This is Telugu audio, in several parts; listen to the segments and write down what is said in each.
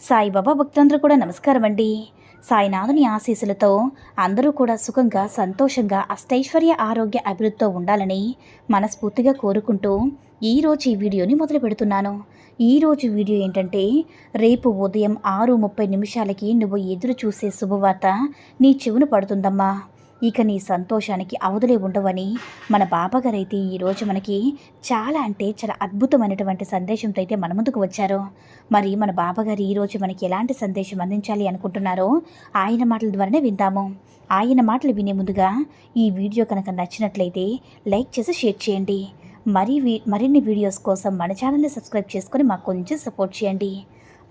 సాయిబాబా భక్తులందరూ కూడా నమస్కారం అండి. సాయినాథుని ఆశీస్సులతో అందరూ కూడా సుఖంగా సంతోషంగా అష్టైశ్వర్య ఆరోగ్య అభివృద్ధితో ఉండాలని మనస్ఫూర్తిగా కోరుకుంటూ ఈరోజు ఈ వీడియోని మొదలు పెడుతున్నాను. ఈరోజు వీడియో ఏంటంటే రేపు ఉదయం ఆరు ముప్పై నిమిషాలకి నువ్వు ఎదురు చూసే శుభవార్త నీ చెవును పడుతుందమ్మా. ఇక నీ సంతోషానికి అవధులే ఉండవని మన బాబాగారైతే ఈరోజు మనకి చాలా అంటే చాలా అద్భుతమైనటువంటి సందేశంతో అయితే మన ముందుకు వచ్చారు. మరి మన బాబాగారు ఈరోజు మనకి ఎలాంటి సందేశం అందించాలి అనుకుంటున్నారో ఆయన మాటల ద్వారానే విందాము. ఆయన మాటలు వినే ముందుగా ఈ వీడియో కనుక నచ్చినట్లయితే లైక్ చేసి షేర్ చేయండి. మరి వీ- మరిన్ని వీడియోస్ కోసం మన ఛానల్ని సబ్స్క్రైబ్ చేసుకొని మాకు కొంచెం సపోర్ట్ చేయండి.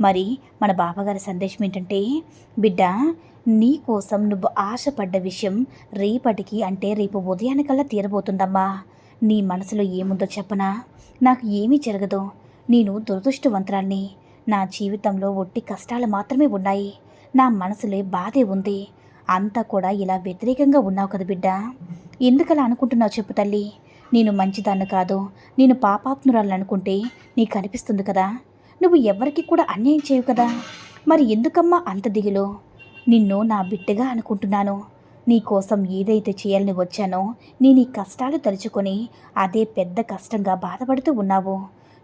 మరి మన బాబాగారి సందేశం ఏంటంటే బిడ్డ నీ కోసం నువ్వు ఆశపడ్డ విషయం రేపటికి అంటే రేపు ఉదయానికల్లా తీరబోతుందమ్మా. నీ మనసులో ఏముందో చెప్పనా? నాకు ఏమీ జరగదు. నేను దురదృష్టవంతురాల్ని. నా జీవితంలో ఒట్టి కష్టాలు మాత్రమే ఉన్నాయి. నా మనసులో బాధే ఉంది. అంతా కూడా ఇలా వ్యతిరేకంగా ఉన్నావు కదా బిడ్డ. ఎందుకలా అనుకుంటున్నావు చెప్పు తల్లి. నేను మంచిదాన్ని కాదు. నేను పాపాత్మురాలు అనుకుంటే నీకు అనిపిస్తుంది కదా. నువ్వు ఎవరికి కూడా అన్యాయం చేయవు కదా. మరి ఎందుకమ్మా అంత దిగులో? నిన్ను నా బిడ్డగా అనుకుంటున్నాను. నీ కోసం ఏదైతే చేయాలని వచ్చానో నీ నీ కష్టాలు తలుచుకొని అదే పెద్ద కష్టంగా బాధపడుతూ ఉన్నావు.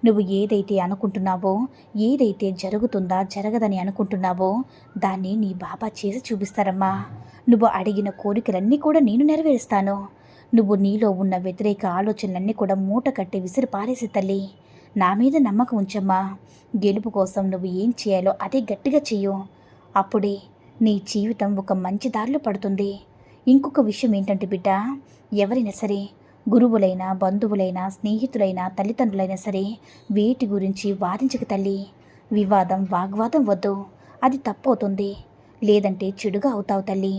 నువ్వు ఏదైతే అనుకుంటున్నావో ఏదైతే జరుగుతుందా జరగదని అనుకుంటున్నావో దాన్ని నీ బాబా చేసి చూపిస్తారమ్మా. నువ్వు అడిగిన కోరికలన్నీ కూడా నేను నెరవేరుస్తాను. నువ్వు నీలో ఉన్న వ్యతిరేక ఆలోచనలన్నీ కూడా మూట కట్టి విసిరి పారేసి తల్లి. నా మీద నమ్మకం ఉంచమ్మా. గెలుపు కోసం నువ్వు ఏం చేయాలో అదే గట్టిగా చెయ్యు. అప్పుడే నీ జీవితం ఒక మంచి దారిలో పడుతుంది. ఇంకొక విషయం ఏంటంటే బిడ్డ ఎవరైనా సరే గురువులైనా బంధువులైనా స్నేహితులైనా తల్లిదండ్రులైనా సరే వీటి గురించి వాదించక తల్లి. వివాదం వాగ్వాదం వద్దు. అది తప్పవుతుంది. లేదంటే చెడుగా అవుతావు తల్లి.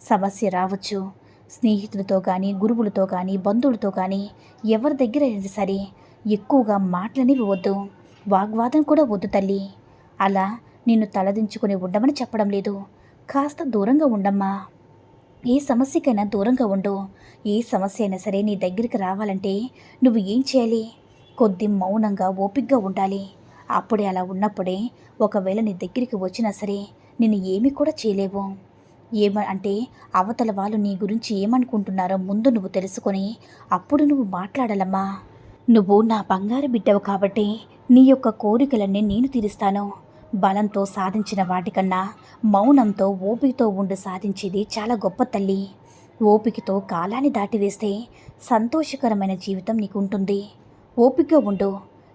సమస్య రావచ్చు. స్నేహితులతో కానీ గురువులతో కానీ బంధువులతో కానీ ఎవరి దగ్గర అయినా సరే ఎక్కువగా మాటలనేవి వద్దు. వాగ్వాదం కూడా వద్దు తల్లి. అలా నిన్ను తలదించుకుని ఉండమని చెప్పడం లేదు. కాస్త దూరంగా ఉండమ్మా. ఏ సమస్యకైనా దూరంగా ఉండు. ఏ సమస్య అయినా సరే నీ దగ్గరికి రావాలంటే నువ్వు ఏం చేయాలి? కొద్ది మౌనంగా ఓపిగ్గా ఉండాలి. అప్పుడే అలా ఉన్నప్పుడే ఒకవేళ నీ దగ్గరికి వచ్చినా సరే నిన్ను ఏమీ కూడా చేయలేవు. ఏమ అంటే అవతల వాళ్ళు నీ గురించి ఏమనుకుంటున్నారో ముందు నువ్వు తెలుసుకొని అప్పుడు నువ్వు మాట్లాడాలమ్మా. నువ్వు నా బంగారు బిడ్డవు కాబట్టి నీ యొక్క కోరికలన్నీ నేను తీరుస్తాను. బలంతో సాధించిన వాటికన్నా మౌనంతో ఓపికతో ఉండి సాధించేది చాలా గొప్ప తల్లి. ఓపికతో కాలాన్ని దాటివేస్తే సంతోషకరమైన జీవితం నీకు ఉంటుంది ఓపికగా ఉండు.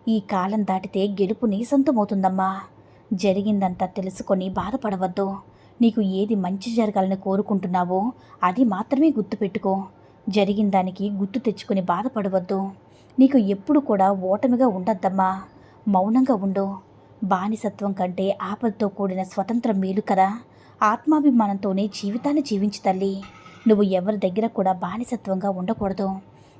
ఈ కాలం దాటితే గెలుపు నీ సొంతమవుతుందమ్మా. జరిగిందంతా తెలుసుకొని బాధపడవద్దు. నీకు ఏది మంచి జరగాలని కోరుకుంటున్నావో అది మాత్రమే గుర్తుపెట్టుకో. జరిగిన దానికి గుర్తు తెచ్చుకొని బాధపడవద్దు. నీకు ఎప్పుడు కూడా ఓటమిగా ఉండద్దమ్మా. మౌనంగా ఉండు. బానిసత్వం కంటే ఆపదతో కూడిన స్వతంత్రం మేలు కదా. ఆత్మాభిమానంతోనే జీవితాన్ని జీవించు తల్లి. నువ్వు ఎవరి దగ్గర కూడా బానిసత్వంగా ఉండకూడదు.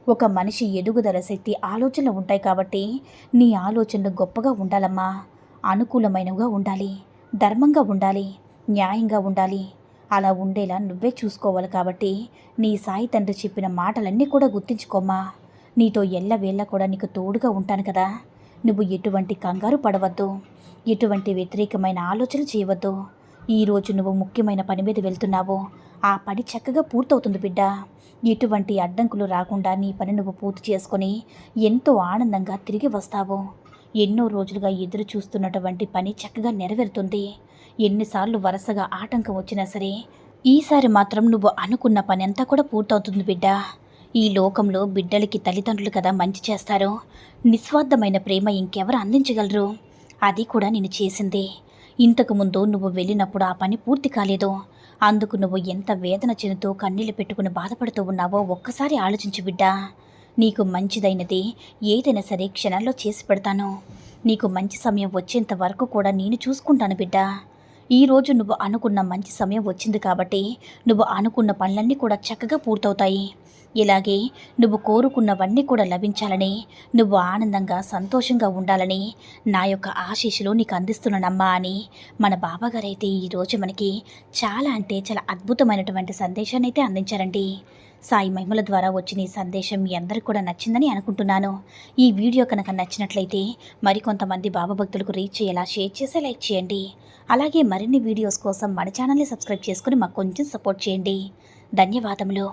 ఒక మనిషి ఎదుగుదల శక్తి ఆలోచనలు ఉంటాయి కాబట్టి నీ ఆలోచనలు గొప్పగా ఉండాలమ్మా. అనుకూలమైనవిగా ఉండాలి. ధర్మంగా ఉండాలి. న్యాయంగా ఉండాలి. అలా ఉండేలా నువ్వే చూసుకోవాలి కాబట్టి నీ సాయి తండ్రి చెప్పిన మాటలన్నీ కూడా గుర్తించుకోమ్మా. నీతో ఎల్లవేళ కూడా నీకు తోడుగా ఉంటాను కదా. నువ్వు ఎటువంటి కంగారు పడవద్దు. ఎటువంటి వ్యతిరేకమైన ఆలోచన చేయవద్దు. ఈరోజు నువ్వు ముఖ్యమైన పని మీద వెళ్తున్నావు. ఆ పని చక్కగా పూర్తవుతుంది బిడ్డ. ఎటువంటి అడ్డంకులు రాకుండా నీ పని నువ్వు పూర్తి చేసుకొని ఎంతో ఆనందంగా తిరిగి వస్తావు. ఎన్నో రోజులుగా ఎదురు చూస్తున్నటువంటి పని చక్కగా నెరవేరుతుంది. ఎన్నిసార్లు వరుసగా ఆటంకం వచ్చినా సరే ఈసారి మాత్రం నువ్వు అనుకున్న పని అంతా కూడా పూర్తవుతుంది బిడ్డ. ఈ లోకంలో బిడ్డలకి తల్లిదండ్రులు కదా మంచి చేస్తారో? నిస్వార్థమైన ప్రేమ ఇంకెవరు అందించగలరు? అది కూడా నేను చేసింది. ఇంతకుముందు నువ్వు వెళ్ళినప్పుడు ఆ పని పూర్తి కాలేదు. అందుకు నువ్వు ఎంత వేదన చెందుతూ కన్నీళ్ళు పెట్టుకుని బాధపడుతూ ఉన్నావో ఒక్కసారి ఆలోచించు బిడ్డా. నీకు మంచిదైనది ఏదైనా సరే క్షణాల్లో చేసి పెడతాను. నీకు మంచి సమయం వచ్చేంత వరకు కూడా నేను చూసుకుంటాను బిడ్డ. ఈరోజు నువ్వు అనుకున్న మంచి సమయం వచ్చింది కాబట్టి నువ్వు అనుకున్న పనులన్నీ కూడా చక్కగా పూర్తవుతాయి. ఇలాగే నువ్వు కోరుకున్నవన్నీ కూడా లభించాలని నువ్వు ఆనందంగా సంతోషంగా ఉండాలని నా యొక్క ఆశీస్సులు నీకు అందిస్తున్నానమ్మా అని మన బాబాగారైతే ఈరోజు మనకి చాలా అంటే చాలా అద్భుతమైనటువంటి సందేశాన్ని అయితే అందించారండి. సాయి మహిమల ద్వారా వచ్చిన ఈ సందేశం మీ అందరికి కూడా నచ్చిందని అనుకుంటున్నాను. ఈ వీడియో కనుక నచ్చినట్లయితే మరికొంతమంది బాబా భక్తులకు రీచ్ అయ్యేలా షేర్ చేసి లైక్ చేయండి. అలాగే మరిన్ని వీడియోస్ కోసం మన ఛానల్ని సబ్స్క్రైబ్ చేసుకుని మాకు కొంచెం సపోర్ట్ చేయండి. ధన్యవాదములు.